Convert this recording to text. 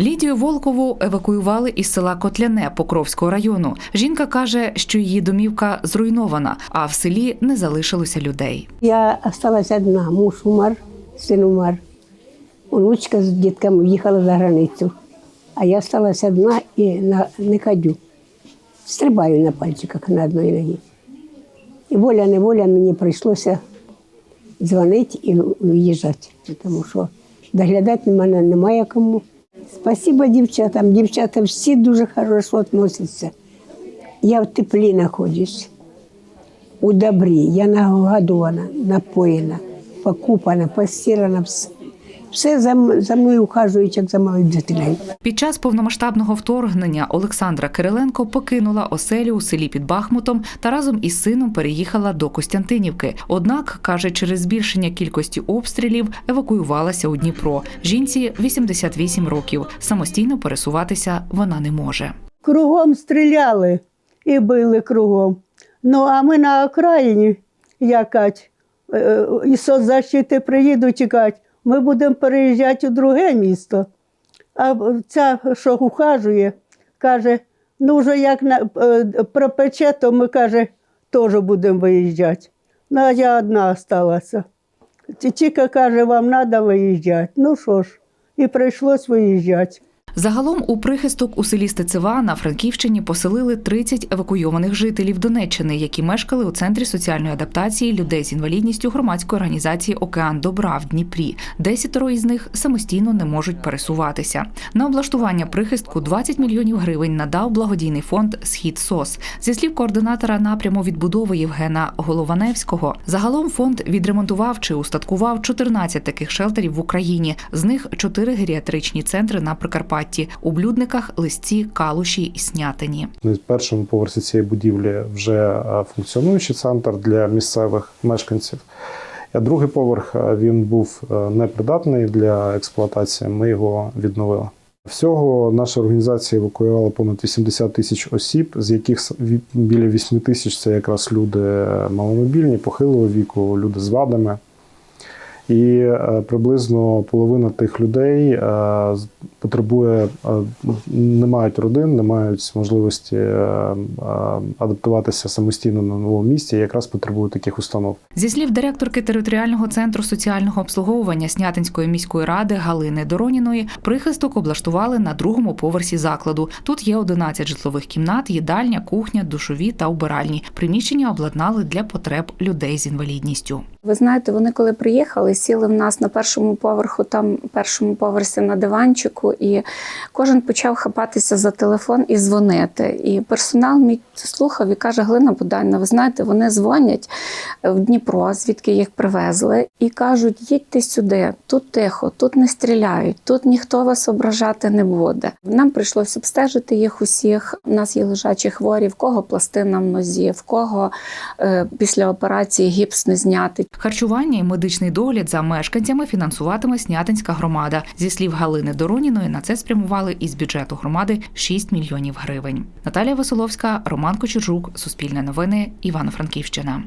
Лідію Волкову евакуювали із села Котляне Покровського району. Жінка каже, що її домівка зруйнована, а в селі не залишилося людей. Я осталась одна, муж умер, син умер. Онучка з дітками їхала за границю. А я осталась одна і не ходю. Стрибаю на пальчиках на одній ногі. І воля неволя мені прийшлося дзвонити і виїжджати, тому що доглядати мене немає кому. Спасибо дівчатам. Дівчата всі дуже хорошо відносяться. Я в теплі знаходжусь у добрі. Я нагодована, напоєна, покупана, постірана Все, все за, за мною ухажують, як за малою дитиною. Під час повномасштабного вторгнення Олександра Кириленко покинула оселю у селі під Бахмутом та разом із сином переїхала до Костянтинівки. Однак, каже, через збільшення кількості обстрілів евакуювалася у Дніпро. Жінці 88 років. Самостійно пересуватися вона не може. Кругом стріляли і били кругом. Ну, а ми на окраїні, якать, е, із соцзащити приїдуть і кажуть, ми будемо переїжджати у друге місто. А ця, що ухажує, каже, ну вже як на, е, пропече, то ми каже, теж будемо виїжджати. Ну, а я одна залишилася. Тільки каже, вам треба виїжджати. Ну що ж, і прийшлось виїжджати. Загалом у прихисток у селі Стецева на Франківщині поселили 30 евакуйованих жителів Донеччини, які мешкали у центрі соціальної адаптації людей з інвалідністю громадської організації Океан Добра в Дніпрі. Десятеро із них самостійно не можуть пересуватися. На облаштування прихистку 20 мільйонів гривень надав благодійний фонд Схід СОС. Зі слів координатора напряму відбудови Євгена Голованевського, загалом фонд відремонтував чи устаткував 14 таких шелтерів в Україні. З них 4 геріатричні центри на Прикарпатті у Блюдниках, Лисці, Калуші і Снятині. На першому поверсі цієї будівлі вже е, функціонуючий центр для місцевих мешканців. А другий поверх е, він був е, непридатний для експлуатації. Ми його відновили. Всього наша організація евакуювала понад 80 тисяч осіб, з яких біля 8 тисяч це якраз люди маломобільні, похилого віку, люди з вадами. І е, приблизно половина тих людей е, потребує, е, не мають родин, не мають можливості адаптуватися самостійно на новому місці, і якраз потребують таких установ. Зі слів директорки територіального центру соціального обслуговування Снятинської міської ради Галини Дороніної, прихисток облаштували на другому поверсі закладу. Тут є 11 житлових кімнат, їдальня, кухня, душові та убиральні. Приміщення обладнали для потреб людей з інвалідністю. Ви знаєте, вони коли приїхали, сіли в нас на першому поверху, там першому поверсі на диванчику, і кожен почав хапатися за телефон і дзвонити. І персонал мій слухав і каже: Глина Будайна, ви знаєте, вони дзвонять в Дніпро, звідки їх привезли, і кажуть: їдьте сюди, тут тихо, тут не стріляють, тут ніхто вас ображати не буде. Нам прийшлося обстежити їх усіх. У нас є лежачі хворі, в кого пластина в нозі, в кого е, після операції гіпс не знятий. Харчування і медичний догляд за мешканцями фінансуватиме Снятинська громада. Зі слів Галини Дороніної, на це спрямували із бюджету громади 6 мільйонів гривень. Наталія Веселовська, Роман Кочержук, Суспільне новини, Івано-Франківщина.